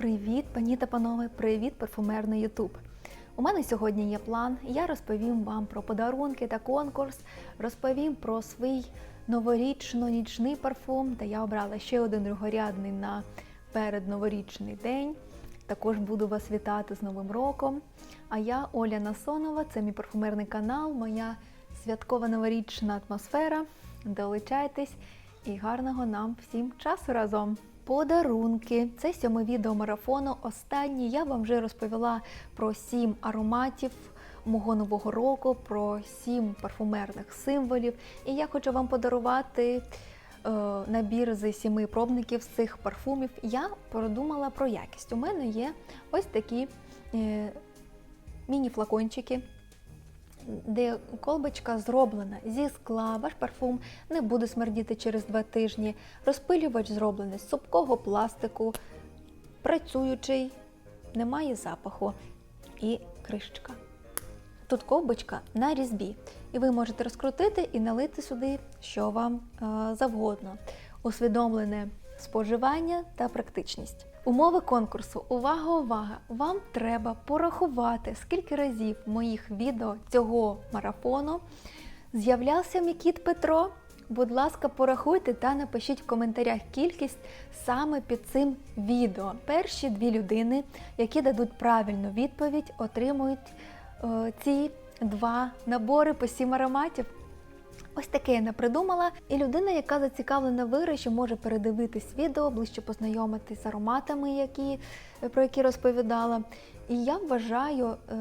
Привіт, пані та панове! Привіт, парфумерний Ютуб! У мене сьогодні є план. Я розповім вам про подарунки та конкурс, розповім про свій новорічно-нічний парфум. Та я обрала ще один другорядний на передноворічний день. Також буду вас вітати з Новим роком. А я Оля Насонова, це мій парфумерний канал, моя святкова новорічна атмосфера. Долучайтесь і гарного нам всім часу разом! Подарунки. Це сьоме відео марафону. Останнє я вам вже розповіла про сім ароматів мого нового року, про сім парфумерних символів. І я хочу вам подарувати е, набір з сіми пробників з цих парфумів. Я продумала про якість. У мене є ось такі е, міні-флакончики де колбочка зроблена зі скла, ваш парфум не буде смердіти через два тижні. Розпилювач зроблений з супкого пластику, працюючий, немає запаху і кришечка. Тут ковбочка на різьбі, і ви можете розкрутити і налити сюди, що вам е, завгодно. Усвідомлене споживання та практичність. Умови конкурсу. Увага, увага! Вам треба порахувати, скільки разів в моїх відео цього марафону з'являвся мій кіт Петро. Будь ласка, порахуйте та напишіть в коментарях кількість саме під цим відео. Перші дві людини, які дадуть правильну відповідь, отримують е, ці два набори по сім ароматів. Ось таке я не придумала. І людина, яка зацікавлена в може передивитись відео, ближче познайомитись з ароматами, які, про які розповідала. І я вважаю е,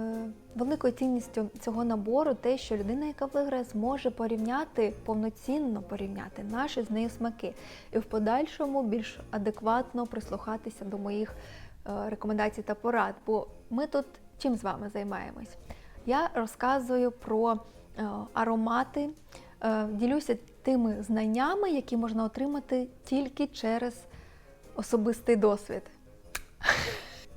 великою цінністю цього набору те, що людина, яка виграє, зможе порівняти, повноцінно порівняти наші з нею смаки, і в подальшому більш адекватно прислухатися до моїх е, рекомендацій та порад. Бо ми тут чим з вами займаємось? Я розказую про е, аромати. Е, ділюся тими знаннями, які можна отримати тільки через особистий досвід.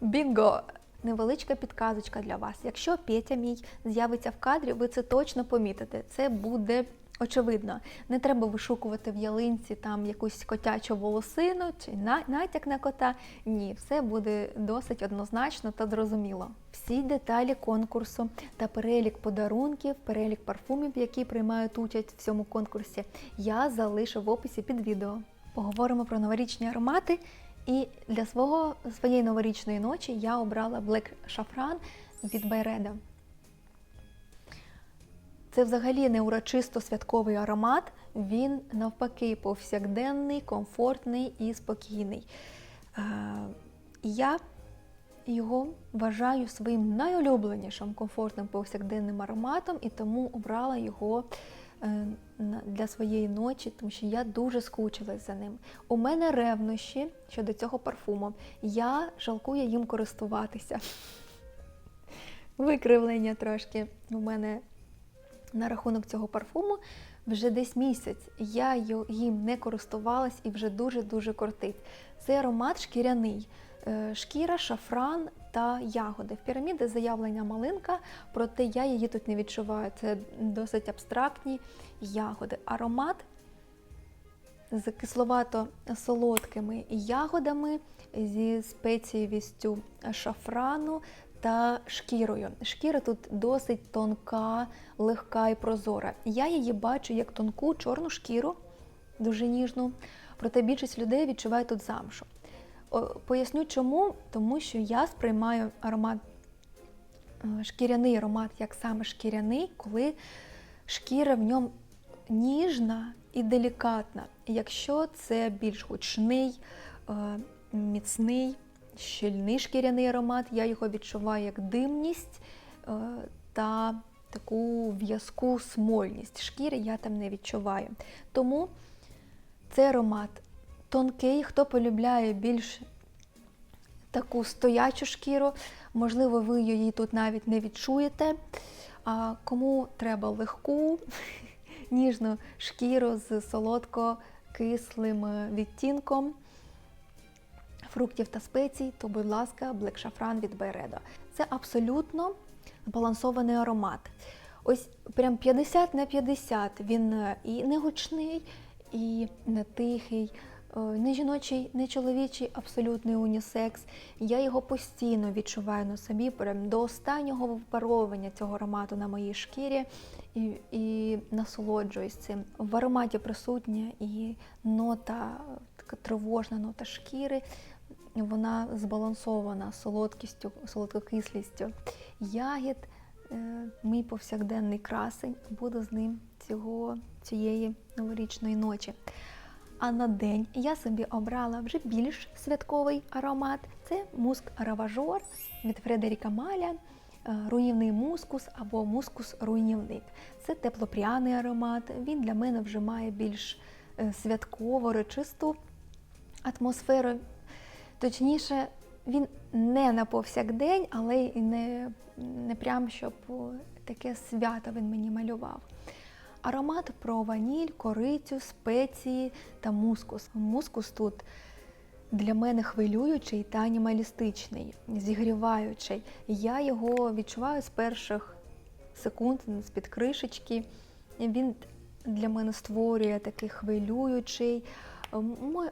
Бінго! Невеличка підказочка для вас. Якщо Петя мій з'явиться в кадрі, ви це точно помітите. Це буде очевидно. Не треба вишукувати в ялинці там якусь котячу волосину чи натяк на кота. Ні, все буде досить однозначно та зрозуміло. Всі деталі конкурсу та перелік подарунків, перелік парфумів, які приймають участь в цьому конкурсі, я залишу в описі під відео. Поговоримо про новорічні аромати. І для свого своєї новорічної ночі я обрала Black Saffron від Байреда. Це взагалі не урочисто святковий аромат, він навпаки повсякденний, комфортний і спокійний. Я його вважаю своїм найулюбленішим комфортним повсякденним ароматом і тому обрала його е, для своєї ночі, тому що я дуже скучилась за ним. У мене ревнощі щодо цього парфуму. Я жалкую їм користуватися. Викривлення трошки у мене на рахунок цього парфуму вже десь місяць. Я їм не користувалась і вже дуже-дуже кортить. Цей аромат шкіряний. Е, шкіра, шафран та ягоди. В піраміди заявлення малинка, проте я її тут не відчуваю. Це досить абстрактні ягоди. Аромат з кисловато-солодкими ягодами, зі спецієвістю шафрану та шкірою. Шкіра тут досить тонка, легка і прозора. Я її бачу як тонку чорну шкіру, дуже ніжну, проте більшість людей відчуває тут замшу. Поясню чому, тому що я сприймаю аромат, е, шкіряний аромат як саме шкіряний, коли шкіра в ньому ніжна і делікатна. Якщо це більш гучний, е, міцний, щільний шкіряний аромат, я його відчуваю як димність е, та таку в'язку смольність. Шкіри я там не відчуваю. Тому цей аромат тонкий, хто полюбляє більш таку стоячу шкіру, можливо, ви її тут навіть не відчуєте. А кому треба легку, ніжну шкіру з солодко-кислим відтінком фруктів та спецій, то, будь ласка, Black Saffron від Байредо. Це абсолютно збалансований аромат. Ось прям 50 на 50. Він і не гучний, і не тихий. е, не жіночий, не чоловічий, абсолютний унісекс. Я його постійно відчуваю на собі, прям до останнього випаровування цього аромату на моїй шкірі і, і насолоджуюсь цим. В ароматі присутня і нота, така тривожна нота шкіри. Вона збалансована солодкістю, солодкокислістю ягід. Е, Мій повсякденний красень буду з ним цього, цієї новорічної ночі. А на день я собі обрала вже більш святковий аромат. Це муск раважор від Фредеріка Маля, е, руйнівний мускус або мускус-руйнівник. Це теплопряний аромат. Він для мене вже має більш е, святково речисту атмосферу. Точніше, він не на повсякдень, але і не, не прям щоб таке свято він мені малював. Аромат про ваніль, корицю, спеції та мускус. Мускус тут для мене хвилюючий та анімалістичний, зігріваючий. Я його відчуваю з перших секунд з-під кришечки. Він для мене створює такий хвилюючий,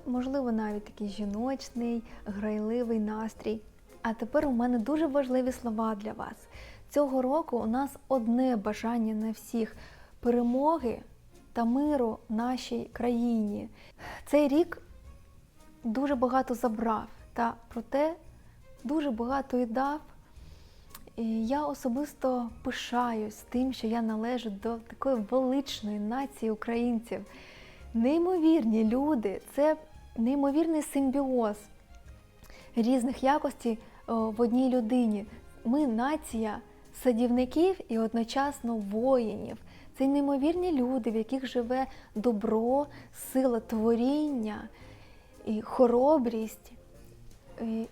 можливо, навіть такий жіночний, грайливий настрій. А тепер у мене дуже важливі слова для вас. Цього року у нас одне бажання на всіх перемоги та миру нашій країні. Цей рік дуже багато забрав, та проте дуже багато і дав. І я особисто пишаюсь тим, що я належу до такої величної нації українців. Неймовірні люди, це неймовірний симбіоз різних якостей в одній людині. Ми нація садівників і одночасно воїнів. Це неймовірні люди, в яких живе добро, сила творіння, і хоробрість,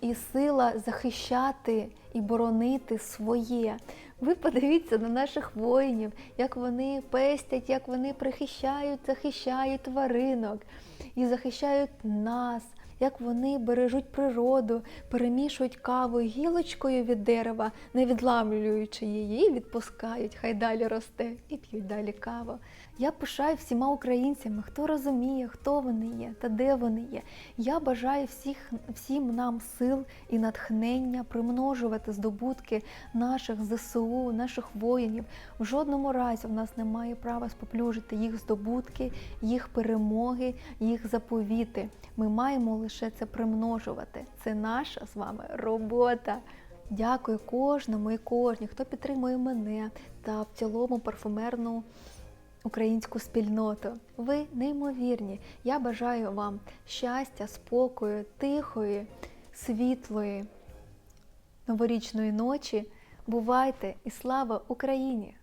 і сила захищати і боронити своє. Ви подивіться на наших воїнів, як вони пестять, як вони прихищають, захищають тваринок і захищають нас, як вони бережуть природу, перемішують каву гілочкою від дерева, не відламлюючи її, відпускають, хай далі росте і п'ють далі каву. Я пишаю всіма українцями, хто розуміє, хто вони є та де вони є. Я бажаю всіх, всім нам сил і натхнення примножувати здобутки наших ЗСУ, наших воїнів. В жодному разі в нас немає права споплюжити їх здобутки, їх перемоги, їх заповіти. Ми маємо лише це примножувати. Це наша з вами робота. Дякую кожному і кожній, хто підтримує мене та в цілому парфумерну українську спільноту. Ви неймовірні. Я бажаю вам щастя, спокою, тихої, світлої новорічної ночі. Бувайте і слава Україні!